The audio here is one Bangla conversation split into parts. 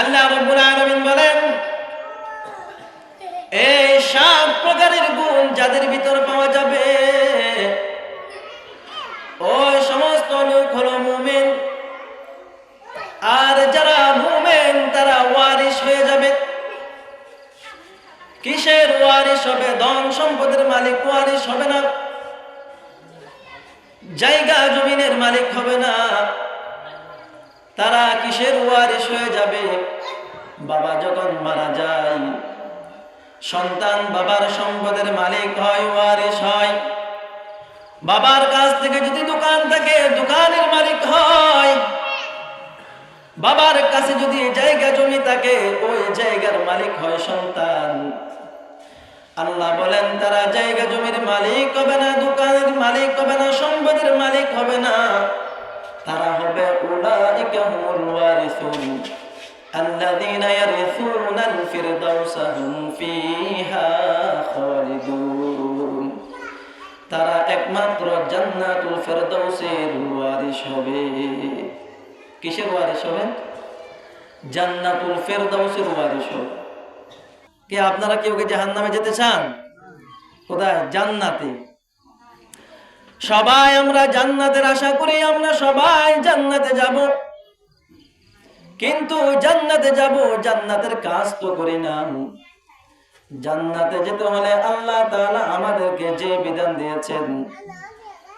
আল্লাহ রব্বুল আলামিন বলেন, এই সব প্রকারের গুণ যাদের ভিতর পাওয়া যাবে, ওই সমস্ত লোক হলো মুমিন। আর যারা মুমিন, তারা ওয়ারিশ হয়ে যাবে। কিসের ওয়ারিশ হবে? ধন সম্পদের মালিক ওয়ারিশ হবে না। জায়গা জমিনের মালিক হবে না। তারা কিসের ওয়ারিশ হয়ে যাবে? বাবা যখন মারা যায়, সন্তান বাবার সম্পদের মালিক হয়, ওয়ারিশ হয়। বাবার কাছ থেকে যদি দোকান থাকে, দোকানের মালিক হয়। বাবার কাছে যদি জায়গা, জমি থাকে, ওই জায়গার মালিক হয় সন্তান। আল্লাহ বলেন, তারা জায়গা, জমির মালিক হবে না, দোকানের মালিক হবে না, সম্পদের মালিক হবে না। তারা হবে উলাইকা হুমুল ওয়ারিসুন الذين يرثون الفردوس هم فيها خالدون তারা একমাত্র জান্নাতুল ফেরদৌসের ওয়ারিশ হবে কিসের ওয়ারিশ হবে জান্নাতুল ফেরদৌসের ওয়ারিশ হবে কে আপনারা কেউ কি জাহান্নামে যেতে চান কোথায় জান্নাতে সবাই আমরা জান্নাতের আশা করি, আমরা সবাই জান্নাতে যাব। কিন্তু জান্নাতে যাব, জান্নাতের কাজ তো করি না। জান্নাতে যেতে হলে আল্লাহ তাআলা আমাদেরকে যে বিধান দিয়েছেন,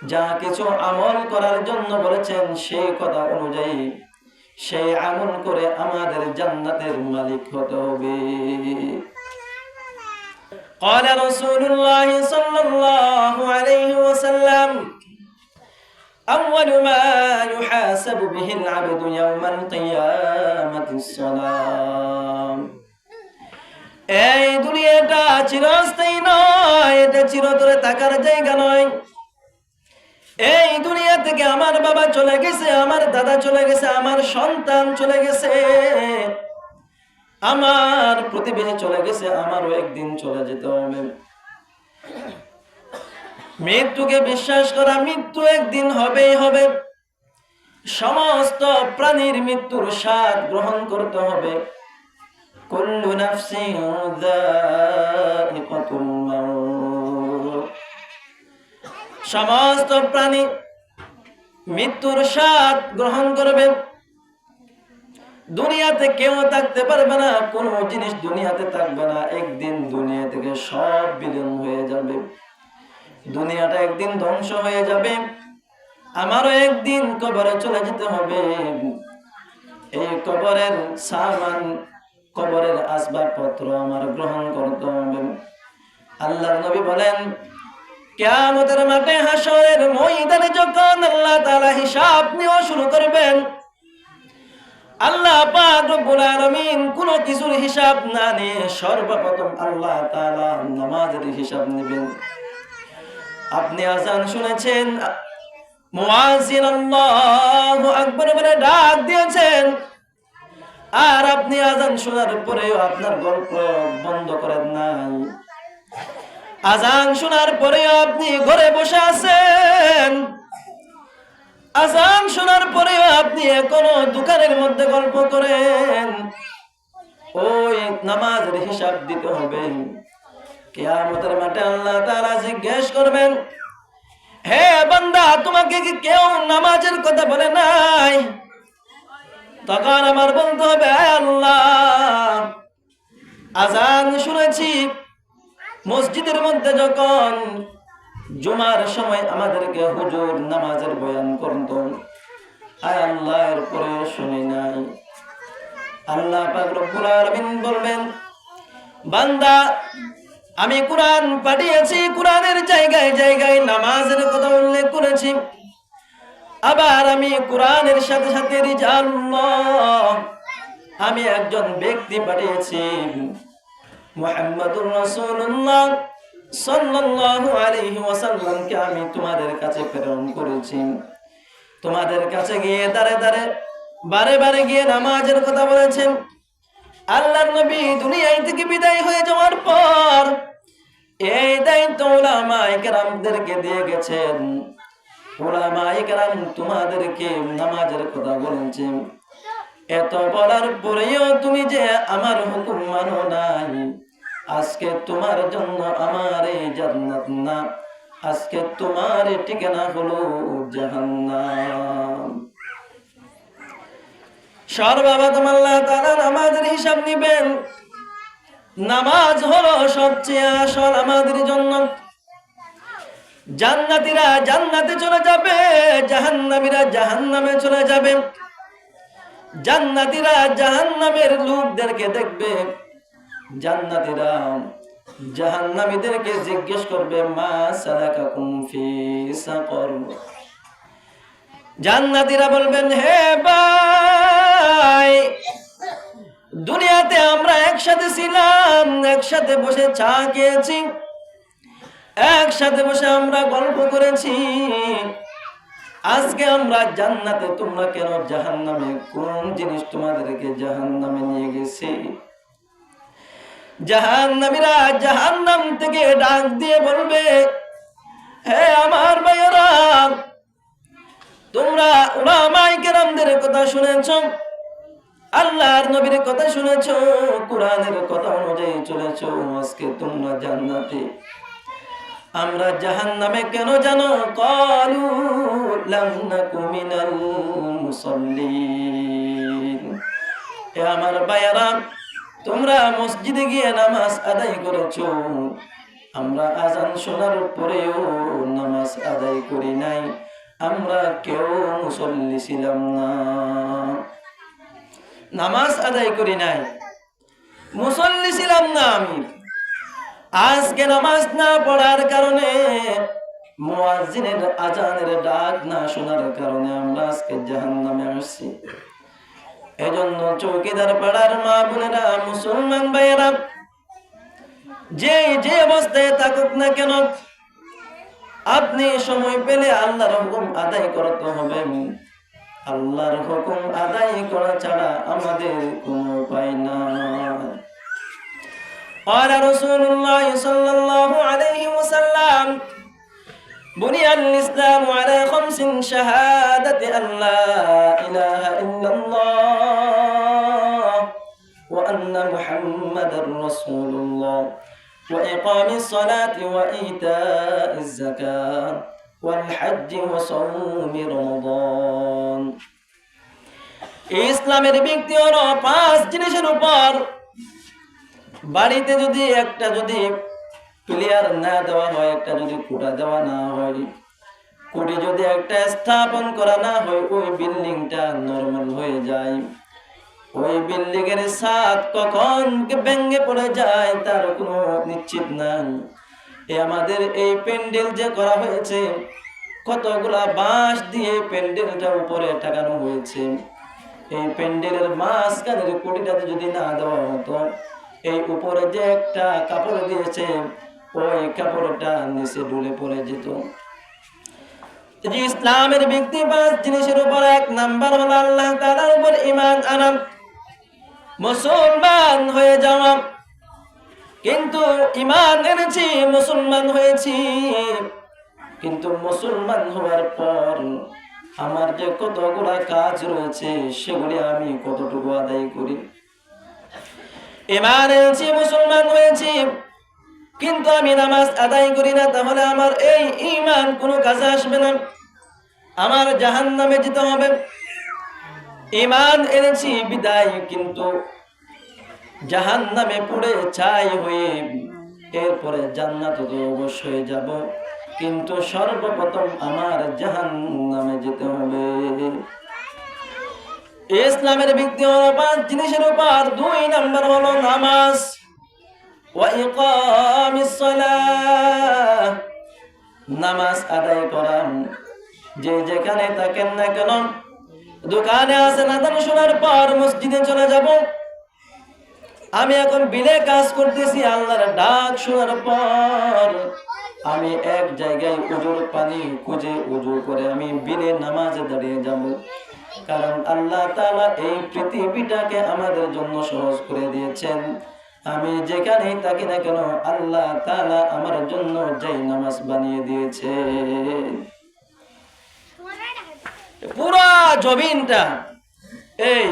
যা কিছু আমল করার জন্য বলেছেন সেই কথা অনুযায়ী সেই আমল করে আমাদের জান্নাতের মালিক হতে হবে। قال رسول الله صلى الله عليه وسلم أول ما يحاسب به العبد يوم القيامة الصلاة এই দুনিয়াটা চিরস্থায়ী নয় এটা চিরতরে থাকার জায়গা নয় এই দুনিয়া থেকে আমার বাবা চলে গেছে আমার দাদা চলে গেছে আমার সন্তান চলে গেছে আমার প্রতিবেশী চলে গেছে, আমারও একদিন চলে যেতে হবে। মৃত্যুকে বিশ্বাস করা মৃত্যু একদিন হবেই হবে। সমস্ত প্রাণীর মৃত্যুর স্বাদ গ্রহণ করতে হবে। সমস্ত প্রাণী মৃত্যুর স্বাদ গ্রহণ করবে। দুনিয়াতে কেউ থাকতে পারবে না, কোনো জিনিস দুনিয়াতে থাকবে না। একদিন দুনিয়া থেকে সব বিলীন হয়ে যাবে। দুনিয়াটা একদিন ধ্বংস হয়ে যাবে। আমারও একদিন কবরে চলে যেতে হবে। এই কবরের সামান, কবরের আসবাবপত্র আমার গ্রহণ করতে হবে। আল্লাহ নবী বলেন, কেয়ামতের মাঠে হাসরের ময়দানে যখন আল্লাহ তাআলা হিসাব নেওয়া শুরু করবেন আল্লাহ পাক রব্বুল আলামিন কোন কিছুর হিসাব না নিয়ে সর্বপ্রথম আল্লাহ তাআলা নামাজের হিসাব নেবেন। আপনি আজান শুনেছেন? মুয়াজ্জিন আল্লাহু আকবার বলে ডাক দিয়েছেন। আর আপনি আজান শোনার পরেও আপনার গল্প বন্ধ করেন নাই। আজান শোনার পরেও আপনি ঘরে বসে আছেন। আজান শোনার পরেও আপনি এখনও দোকানের মধ্যে গল্প করেন। ওই নামাজের হিসাব দিতে হবে। কেয়ামতের মাঠে আল্লাহ তাআলা জিজ্ঞেস করবেন, হে বান্দা, তোমাকে কি কেউ নামাজের কথা বলে নাই? তখন আমার বলতে হবে আল্লাহ, আজান শুনেছি। মসজিদের মধ্যে যখন জুমার সময় আমাদেরকে হুজুর নামাজের বয়ান করত। আয় আল্লাহ এর পরে শুনি নাই। আল্লাহ পাক রব্বুল আলামিন বলবেন, বান্দা, আমি কোরআন পাঠিয়েছি, কোরআনের জায়গায় জায়গায় নামাজের কথা উল্লেখ করেছি। আবার আমি কোরআনের সাথে সাথে আমি একজন ব্যক্তি পাঠিয়েছি, মুহাম্মাদুর রাসূলুল্লাহ। সাল্লাল্লাহু আলাইহি ওয়াসাল্লামকে আমি তোমাদের কাছে প্রেরণ করেছি। তোমাদের কাছে গিয়ে দাঁড়ে দাঁড়ে, বারে বারে গিয়ে নামাজের কথা বলেছেন। আল্লাহর নবী দুনিয়ায় থেকে বিদায় হয়ে যাওয়ার পর এই দায়িত্ব ওলামায়ে কেরামদেরকে দিয়ে গেছেন। ওলামায়ে তোমাদেরকে নামাজের কথা বলেছেন। এত বলার পরেও তুমি যে আমার হুকুম মানো নাই। আজকে তোমার জন্য আমার জান্নাত না। আজকে তোমার ঠিকানা হলো জাহান্নাম। সর্বপ্রথম আল্লাহ তাআলা নামাজের হিসাব নিবেন। নামাজ হলো সবচেয়ে আসল আমাদের জন্য। জান্নাতীরা জান্নাতে চলে যাবে, জাহান্নামীরা জাহান্নামে চলে যাবে। জান্নাতীরা জাহান্নামের লোকদেরকে দেখবে। জান্নাতীরা জাহান্নামীদেরকে জিজ্ঞেস করবে, মা সালাকাকুম ফি সাকর? জান্নাতীরা বলবেন, হে ভাই, দুনিয়াতে আমরা একসাথে ছিলাম, একসাথে বসে চা খেয়েছি, একসাথে বসে আমরা গল্প করেছি। আজকে আমরা জান্নাতে, তোমরা কেন জাহান্নামে? কোন জিনিস তোমাদেরকে জাহান্নামে নিয়ে গেছে? জাহান্নামীরা জাহান্নাম থেকে ডাক দিয়ে বলবে, হে আমার ভাইয়েরা তোমরা ওলামাই কেরামদের কথা শুনেছ, আল্লাহর নবীর কথা শুনেছ, কোরআনের কথা অনুযায়ী চলেছ, আজকে তোমরা জান্নাতে। আমরা জাহান নামে কেন জানো? কলু মিনাল মুসাল্লিন। এ আমার ভাইয়ারা তোমরা মসজিদে গিয়ে নামাজ আদায় করেছ। আমরা আজান শোনার পরেও নামাজ আদায় করি নাই। আমরা কেউ মুসল্লি ছিলাম না। নামাজ আদায় করি নাই। মুসল্লি ছিলাম না আমি। আজকে নামাজ না পড়ার কারণে, মুয়াজ্জিনের আজানের ডাক না শোনার কারণে আমরা আজকে জাহান্নামে আসছি। এজন্য চৌকিদার পাড়ার মা বোনেরা মুসলমান ভাইয়েরা যে যে অবস্থায় থাকুক না কেন আপনি সময় পেলে আল্লাহর হুকুম আদায় করতে হবে আল্লাহর হুকুম আদায় করা ছাড়া আমাদের কোনো উপায় না قال رسول الله صلى الله عليه وسلم بني الإسلام على خمس شهادة أن لا إله إلا الله وأن محمد رسول الله وإقام الصلاة وإيتاء الزكاة والحج وصوم رمضان ইসলামের ব্যক্তি হলো পাঁচ জিনিসের উপর বাড়িতে যদি একটা যদি ক্লিয়ার না দেওয়া হয়, একটা যদি কোটা দেওয়া না হয়, কোটি যদি একটা স্থাপন করা না হয়, ওই বিল্ডিংটা নর্মাল হয়ে যায়। ওই বিল্ডিং এর সাত কখন ভেঙে পড়ে যায়, তার কোনো নিশ্চিত নাই। আমাদের এই প্যান্ডেল যে করা হয়েছে, কতগুলা বাঁশ দিয়ে প্যান্ডেলটা উপরে টাকানো হয়েছে। এই প্যান্ডেলের মাঝখানের কুটিটাতে যদি না দেওয়া হতো, এই উপরে যে একটা কাপড় দিয়েছে ওই কাপড়টা নিচে ডুলে পড়ে যেত। ইসলামের ব্যক্তি পাঁচ জিনিসের উপর এক নাম্বার হলো আল্লাহ তাআলার উপর ইমান আনা, মুসলমান হয়ে যাওয়া, কিন্তু ইমান এনেছি, মুসলমান হয়েছি, কিন্তু মুসলমান হওয়ার পর আমার যে কতগুলো কাজ রয়েছে, সেগুলি আমি কতটুকু আদায় করি? ইমান এনেছি, মুসলমান হয়েছি কিন্তু আমি নামাজ আদায় করি না, তাহলে আমার এই ইমান কোনো কাজে আসবে না। আমার জাহান নামে যেতে হবে। ইমান এনেছি, বিদায়, কিন্তু জাহান নামে পড়ে চাই হয়ে এরপরে জান্নাত অবশ্যই যাব। কিন্তু সর্বপ্রথম আমার জাহান নামে যেতে হবে। ইসলামের ভিত্তি হলো পাঁচ জিনিসের উপর দুই নম্বর হলো নামাজ। নামাজ আদায় করা যে যেখানে থাকেন না কেন, দোকানে আছে না তাহলে শোনার পর মসজিদে চলে যাব। আমি এখন বিলে কাজ করতেছি, আল্লাহর ডাক শোনার পর আমি এক জায়গায় উজুর পানি খুঁজে উজু করে আমি বিলে নামাজে দাঁড়িয়ে যাব। কারণ আল্লাহ তালা এই পৃথিবীটাকে আমাদের জন্য সহজ করে দিয়েছেন। আমি যেখানেই থাকি না কেন, আল্লাহ তাআলা আমার জন্য যেই নামাজ বানিয়ে দিয়েছে। পুরা জমিনটা, এই,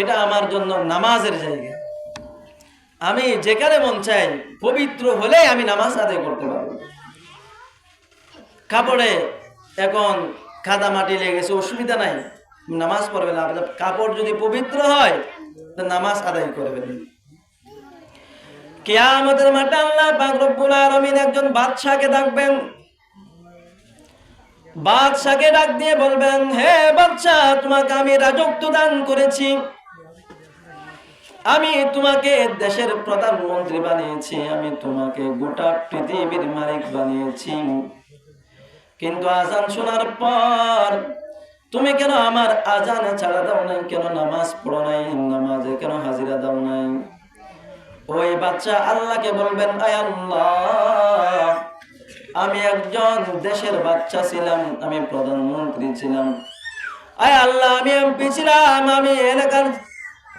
এটা আমার জন্য নামাজের জায়গা। আমি যেখানে মন চাই, পবিত্র হলে আমি নামাজ আদায় করতে পারব। কাপড়ে এখন কাদা মাটি লেগেছে, অসুবিধা নাই। নামাজ পড়বে না কাপড় যদি পবিত্র হয় নামাজ আদায় করবেন। কেয়ামতের মাঠে আল্লাহ পাক রব্বুল আলামিন একজন বাদশাকে ডাকবেন। বাদশাকে ডাক দিয়ে বলবেন, হে বাদশা, তোমাকে আমি রাজত্ব দান করেছি। আমি তোমাকে দেশের প্রধানমন্ত্রী বানিয়েছি, আমি তোমাকে গোটা পৃথিবীর মালিক বানিয়েছি। কিন্তু আজান শোনার পর তুমি কেন আমার আজান ছাড়া দাও নাই? কেন নামাজ পড়ো নাই? নামাজে কেন হাজিরা দাও নাই? ওই বাচ্চা আল্লাহকে বলবেন আল্লাহ, আমি একজন দেশের বাচ্চা ছিলাম, আমি প্রধানমন্ত্রী ছিলাম। আয় আল্লাহ, আমি এমপি ছিলাম, আমি এলাকার,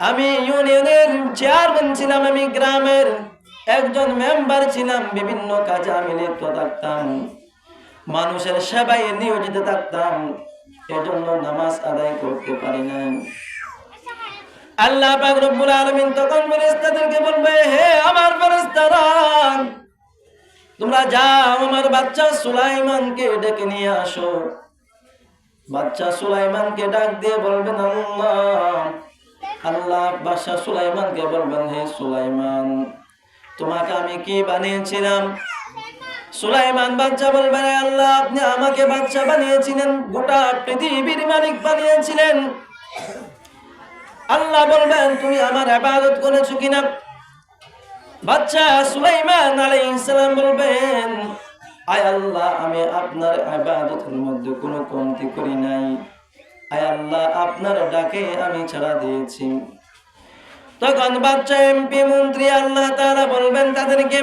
আমি ইউনিয়নের চেয়ারম্যান ছিলাম, আমি গ্রামের একজন মেম্বার ছিলাম, বিভিন্ন কাজে আমি লিপ্ত থাকতাম। মানুষের সেবায় নিয়োজিত থাকতাম, এজন্য নামাজ আদায় করতে পারি না আল্লাহ পাক রব্বুল আলামিন তখন ফেরেশতাদেরকে বলবে, হে আমার ফেরেশতারা, তোমরা যাও, আমার বাচ্চা সুলাইমানকে ডেকে নিয়ে আসো। বাচ্চা সুলাইমানকে ডাক দিয়ে বলবেন, আল্লাহ আল্লাহ বাদশা সুলাইমানকে বলবেন, হে সুলাইমান, তোমাকে আমি কি বানিয়েছিলাম? সুলাইমান বাচ্চা বলবেন আল্লাহ, আপনি আমাকে বাচ্চা বানিয়েছিলেন, গোটা পৃথিবীর মালিক বানিয়েছিলেন। আল্লাহ বলবেন, তুমি আমার আবাদত করেছ কিনা? বাচ্চা সুলাইমান আলাইহিস সালাম বলবেন, আয় আল্লাহ, আমি আপনার ইবাদতের মধ্যে কোনো কমতি করি নাই। আয় আল্লাহ, আপনার ডাকে আমি ছাড়া দিয়েছি। তখন বাচ্চা এমপি মন্ত্রী আল্লাহ তাআলা বলবেন তাদেরকে,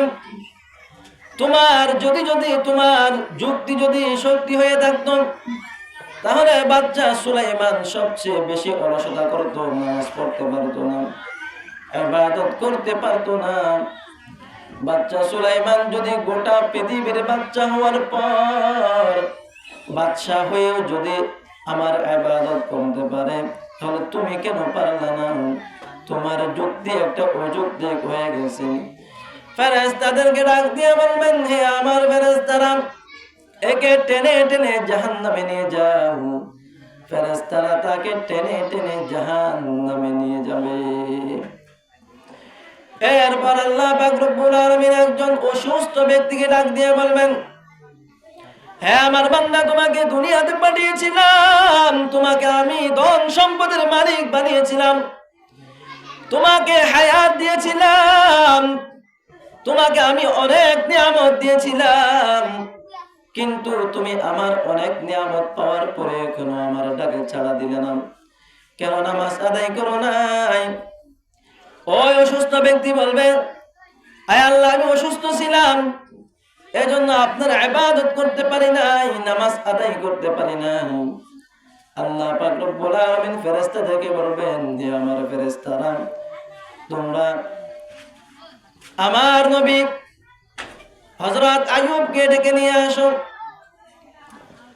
তোমার যদি যদি তোমার যুক্তি যদি সত্যি হয়ে থাকতো তাহলে বাচ্চা সুলাইমান সবচেয়ে বেশি অলসতা করতো, নামাজ পড়তে পারতো না, ইবাদত করতে পারতো না। বাচ্চা সুলাইমান যদি গোটা পৃথিবীর বাচ্চা হওয়ার পর বাচ্চা হয়েও যদি আমার ইবাদত করতে পারে, তাহলে তুমি কেন পারলে না? তোমার যুক্তি একটা অযুক্তি হয়ে গেছে। ফেরেশতাদেরকে ডাক দিয়ে বলবেন, হে আমার ফেরেশতারা একে টেনে টেনে জাহান্নামে নিয়ে যাও। ফেরেশতারা তাকে টেনে টেনে জাহান্নামে নিয়ে যাবে। এরপর আল্লাহ পাক রব্বুল একজন অসুস্থ ব্যক্তিকে ডাক দিয়ে বলবেন হ্যাঁ আমার বান্দা, তোমাকে দুনিয়াতে পাঠিয়েছিলাম। তোমাকে আমি ধন সম্পদের মালিক বানিয়েছিলাম। তোমাকে হায়াত দিয়েছিলাম। তোমাকে আমি অনেক নিয়ামত দিয়েছিলাম। কিন্তু তুমি আমার অনেক নিয়ামত পাওয়ার পরে কেন আমার ডাকে ছাড়া দিলে না। কেন নামাজ আদায় করো নাই? ওই অসুস্থ ব্যক্তি বলবে, আয় আল্লাহ, আমি অসুস্থ ছিলাম। এই জন্য আপনার ইবাদত করতে পারি নাই, নামাজ আদায় করতে পারি নাই আল্লাহ পাক রব্বুল আলামিন ফেরেশতা থেকে বলবেন যে আমার ফেরেশতারা, তোমরা আমার নবী হযরত আইয়ুবকে ডেকে নিয়ে আসো।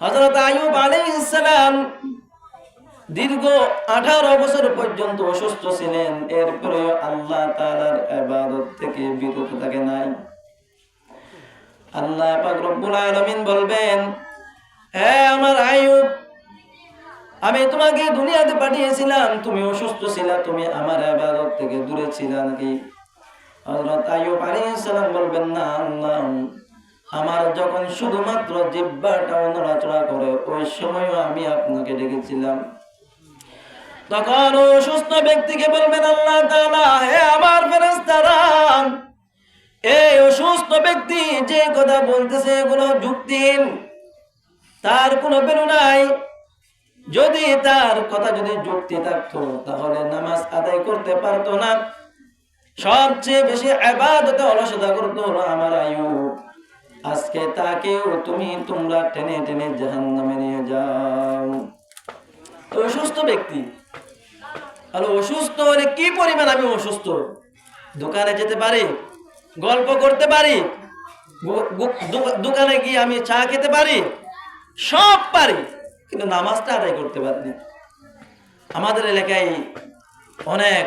হযরত আইয়ুব আলাইহিস সালাম দীর্ঘ আঠারো বছর পর্যন্ত অসুস্থ ছিলেন। এরপরে আল্লাহ তাআলার ইবাদত থেকে বিরত থাকে নাই। আল্লাহ রব্বুল আলামিন বলবেন, হে আমার আয়ুব আমি তোমাকে দুনিয়াতে পাঠিয়েছিলাম। তুমি অসুস্থ ছিলা, তুমি আমার ইবাদত থেকে দূরে ছিলা নাকি? বলবেন, না, আল্লাহ, আমার যখন শুধুমাত্র জিহ্বাটা নড়াচড়া করে, ওই সময়ও আমি আপনাকে ডেকেছিলাম। তখন ওই অসুস্থ ব্যক্তিকে বলবেন, আল্লাহ তাআলা, হে আমার ফেরেশতারা, এই অসুস্থ ব্যক্তি যে কথা বলতেছে এগুলো যুক্তিহীন, তার কোনো বেরু নাই। যদি তার কথা যদি যুক্তি থাকতো, তাহলে নামাজ আদায় করতে পারতো না। সবচেয়ে বেশি আবাদতে অলসতা করতো হলো আমার আয়ু। আজকে তাকেও তুমি তোমরা টেনে টেনে জাহান্নামে নিয়ে যাও। অসুস্থ ব্যক্তি। আর অসুস্থ হলে কি পরিমাণ আমি অসুস্থ? দোকানে যেতে পারি? গল্প করতে পারি? দোকানে গিয়ে আমি চা খেতে পারি? সব পারি, কিন্তু নামাজটা আদায় করতে পারিনি। আমাদের এলাকায় অনেক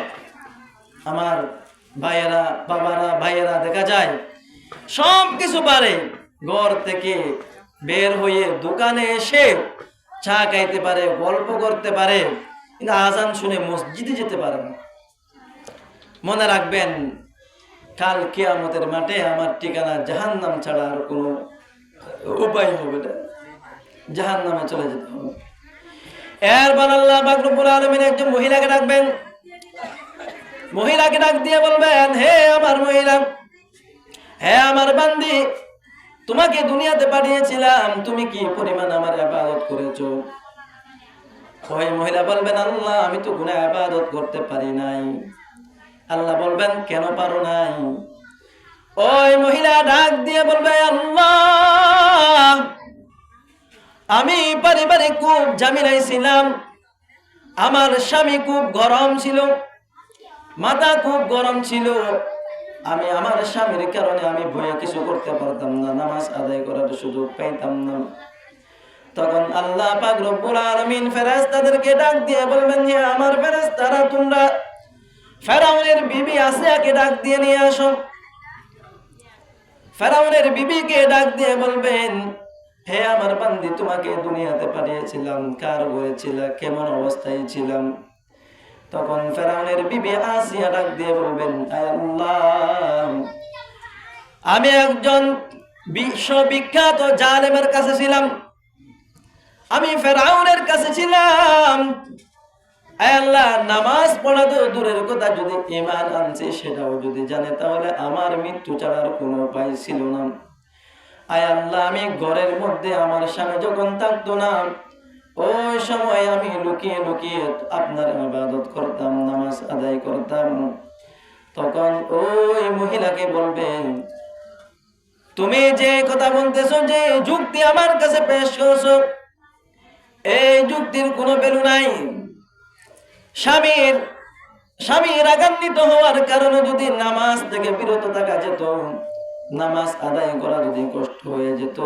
আমার ভাইয়েরা, বাবারা, ভাইয়েরা, দেখা যায় সব কিছু পারে। ঘর থেকে বের হয়ে দোকানে এসে চা খাইতে পারে, গল্প করতে পারে, কিন্তু আজান শুনে মসজিদে যেতে পারে না। মনে রাখবেন, কাল কেয়ামতের মাঠে আমার ঠিকানা জাহান নাম ছাড়া আর কোনো উপায় হবে না। জাহান নামে চলে যেতে হবে। এরপর আল্লাহ বাকরুল আলমিন একজন মহিলাকে ডাকবেন মহিলাকে ডাক দিয়ে বলবেন, হে আমার মহিলা, হে আমার বান্দি, তোমাকে দুনিয়াতে পাঠিয়েছিলাম, তুমি কি পরিমাণ আমার আবাদত করেছ? ওই মহিলা বলবেন, আল্লাহ, আমি তো গুণা আবাদত করতে পারি নাই। আল্লাহ বলবেন, কেন পারো নাই? ওই মহিলা ডাক দিয়ে বলবে, আল্লাহ, আমি পারিবারিক খুব ঝামেলাই ছিলাম। আমার স্বামী খুব গরম ছিল। মাথা খুব গরম ছিল। আমি আমার স্বামীর কারণে আমি ভয়ে কিছু করতে পারতাম না, নামাজ আদায় করার সুযোগ পাইতাম না। তখন আল্লাহ পাক রব্বুল আলামিন ডাক দিয়ে বলবেন যে, আমার ফেরেশতারা, তোমরা ফেরাউনের বিবি আসিয়াকে ডাক দিয়ে নিয়ে আসো। ফেরাউনের বিবিকে ডাক দিয়ে বলবেন, হে আমার বান্দি, তোমাকে দুনিয়াতে পাঠিয়েছিলাম। কার হয়েছিল কেমন অবস্থায় ছিলাম? তখন ফেরাউনের বিবি আসিয়া ডাক দিয়ে বলবেন আমি একজন বিশ্ববিখ্যাত জালেমের কাছে ছিলাম। আমি ফেরাউনের কাছে ছিলাম। আল্লাহ, নামাজ পড়া তো দূরের কথা, যদি ইমান আনছে সেটাও যদি জানে, তাহলে আমার মৃত্যু ছাড়ার কোনো উপায় ছিল না। আয় আল্লাহ, আমি ঘরের মধ্যে আমার স্বামী যখন থাকতো না ওই সময় আমি লুকিয়ে লুকিয়ে আপনার ইবাদত করতাম, নামাজ আদায় করতাম। তখন ওই মহিলাকে বলবেন তুমি যে কথা বলতেছো, যে যুক্তি আমার কাছে পেশ করছ, এই যুক্তির কোনো বেলু নাই। স্বামীর স্বামী রাগান্বিত হওয়ার কারণে যদি নামাজ থেকে বিরত থাকা যেত, নামাজ আদায় করা যদি কষ্ট হয়ে যেত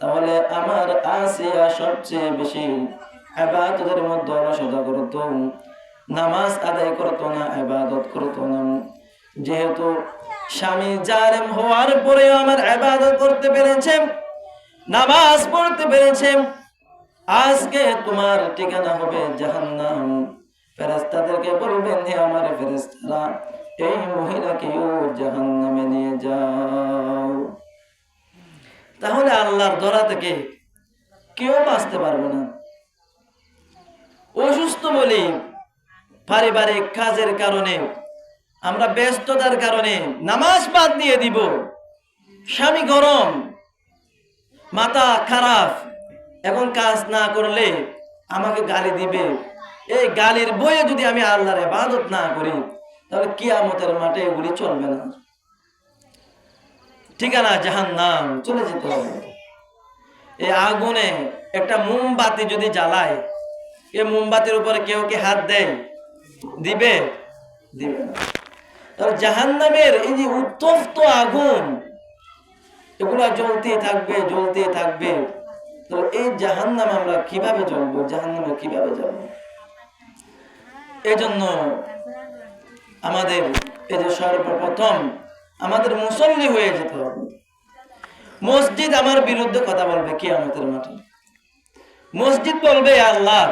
তাহলে আমার আসিয়া সবচেয়ে বেশি আবাদতের মধ্যে অলসতা করত। নামাজ আদায় করত না, আবাদত করত না। যেহেতু স্বামী জালেম হওয়ার পরেও আমার আবাদত করতে পেরেছে, নামাজ পড়তে পেরেছে, আজকে তোমার ঠিকানা হবে জাহান্নাম। ফেরেস্তাদেরকে বলবেন, হে আমার ফেরেস্তারা এই মহিলাকেও জাহান্নামে নিয়ে যাও। তাহলে আল্লাহর ধরা থেকে কেউ বাঁচতে পারবে না। অসুস্থ বলি পারিবারিক কাজের কারণে, আমরা ব্যস্ততার কারণে নামাজ বাদ দিয়ে দিব। স্বামী গরম, মাথা খারাপ, এখন কাজ না করলে আমাকে গালি দিবে। এই গালির বইয়ে যদি আমি আল্লাহর ইবাদত না করি, তাহলে কিয়ামতের মাঠে এগুলি চলবে না। ঠিকানা জাহান নাম চলে যেতে এই আগুনে একটা মোমবাতি যদি জ্বালায় এই মোমবাতির উপরে কেউ কে হাত দেয়? দিবে? দিবে জাহান নামের এই যে উত্তপ্ত আগুন, এগুলা জ্বলতে থাকবে জ্বলতে থাকবে। তো এই জাহান নাম আমরা কীভাবে জ্বলবো? জাহান নামে কীভাবে যাব? এই জন্য আমাদের এই যে সর্বপ্রথম আমাদের মুসল্লি হয়ে যেতে হবে। মসজিদ আমার বিরুদ্ধে কথা বলবে কি আমাদের মাঠে। মসজিদ বলবে আল্লাহ,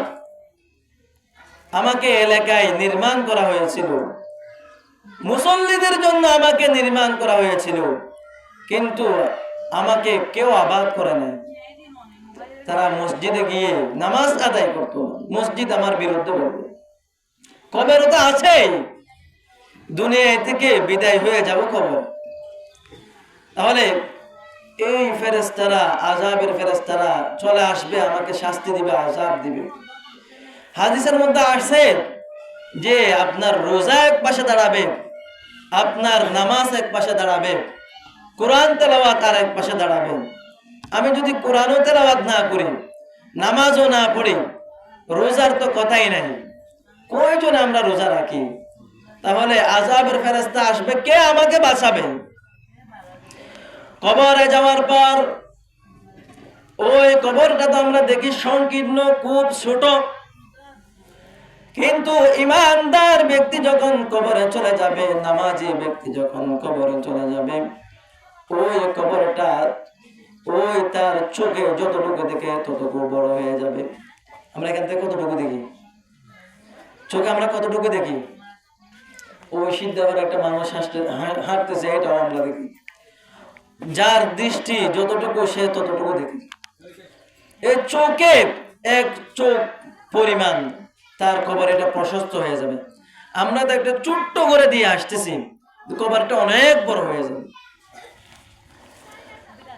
আমাকে এলাকায় নির্মাণ করা হয়েছিল। মুসল্লিদের জন্য আমাকে নির্মাণ করা হয়েছিল, কিন্তু আমাকে কেউ আবাদ করে নাই। তারা মসজিদে গিয়ে নামাজ আদায় করতো। মসজিদ আমার বিরুদ্ধে বলবে। কবে তো আছেই দুনিয়া থেকে বিদায় হয়ে যাব কবর। তাহলে এই ফেরেস্তারা আজাবের ফেরেস্তারা চলে আসবে, আমাকে শাস্তি দিবে আজাব দিবে। হাদিসের মধ্যে আসছে যে আপনার রোজা এক পাশে দাঁড়াবে, আপনার নামাজ এক পাশে দাঁড়াবে, কোরআন তেলাওয়াত আর এক পাশে দাঁড়াবে। আমি যদি কোরআনও তেলাওয়াত না করি, নামাজও না পড়ি, রোজার তো কথাই নাই। কয়জন আমরা রোজা রাখি? তাহলে আজাবের ফেরেস্তা আসবে, কে আমাকে বাঁচাবে? কবরে যাওয়ার পর ওই কবরটা তো আমরা দেখি সংকীর্ণ, খুব ছোট। কিন্তু ইমানদার ব্যক্তি যখন কবরে চলে যাবে, নামাজি ব্যক্তি যখন কবরে চলে যাবে, ওই কবরটা ওই তার চোখে যতটুকু দেখে ততটুকু বড় হয়ে যাবে। আমরা এখান থেকে কতটুকু দেখি? চোখে আমরা কতটুকু দেখি? যার দৃষ্টি যতটুকু সে ততটুকু দেখে। এই চোখে এক চোখ পরিমাণ, তার কবর এটা প্রশস্ত হয়ে যাবে। আমরা তো একটা ছোট্ট করে দিয়ে আসতেছি কবরটা অনেক বড় হয়ে যাবে।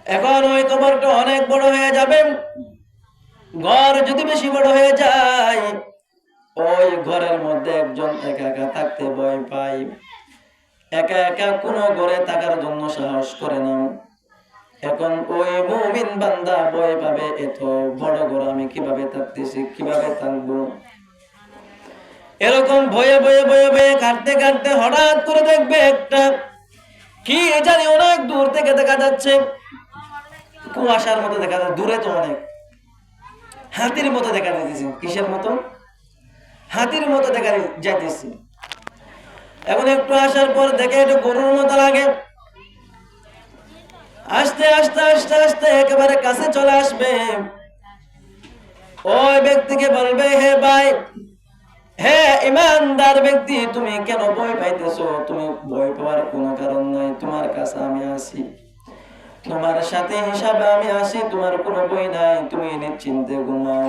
এখন ওই কবরটা অনেক বড় হয়ে যাবে। ঘর যদি বেশি বড় হয়ে যায় ওই ঘরের মধ্যে একজন একা একা থাকতে ভয় পায়। একা একা কোনো ঘরে থাকার জন্য সাহস করে না। এখন ওই মুমিন বান্দা ভয় পাবে, এত বড় ঘর আমি কীভাবে থাকতেছি, কীভাবে থাকব? এরকম ভয়ে ভয়ে ভয়ে ভয়ে কাটতে কাটতে হঠাৎ করে দেখবে একটা, কি জানি অনেক দূর থেকে দেখা যাচ্ছে। কুয়াশার মতো দেখা যাচ্ছে দূরে তো অনেক। হাতির মতো দেখা যাচ্ছে কিসের মতো? হাতির মতো দেখা যাইতেছে। এখন একটু আসার পর দেখে একটু গরুর মতো লাগে। আস্তে আস্তে আস্তে আস্তে একেবারে কাছে চলে আসবে। ওই ব্যক্তিকে বলবে, হে ভাই, হে ইমানদার ব্যক্তি, তুমি কেন ভয় পাইতেছো? তুমি ভয় পাওয়ার কোনো কারণ নাই। তোমার কাছে আমি আসি তোমার সাথে হিসাবে আমি আসি তোমার কোনো বই নাই। তুমি নিশ্চিন্তে ঘুমাও।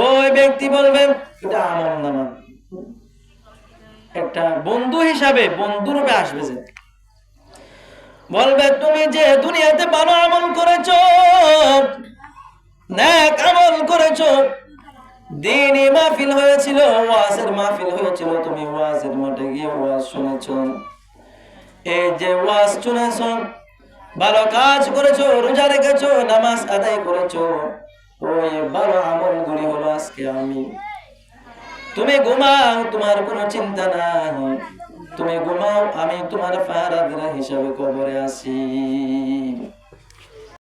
ওই ব্যক্তি বলবে এটা আমার নামা। একটা বন্ধু হিসাবে বন্ধু রূপে আসবে যে। বলবে, তুমি যে দুনিয়াতে ভালো আমল করেছ, ন্যাক আমল করেছ, দিনই মাহফিল হয়েছিল, ওয়াজের মাহফিল হয়েছিল, তুমি ওয়াজের মাঠে গিয়ে ওয়াজ শুনেছো। এই যে ওয়াজ শুনেছো, ভালো কাজ করেছ, রোজা রেখেছো, নামাজ আদায় করেছ ওই ভালো আমল আজকে আমি। তুমি ঘুমাও, তোমার কোনো চিন্তা নাই। তুমি ঘুমাও, আমি তোমার ফারাদরা হিসাবে কবরে আছি।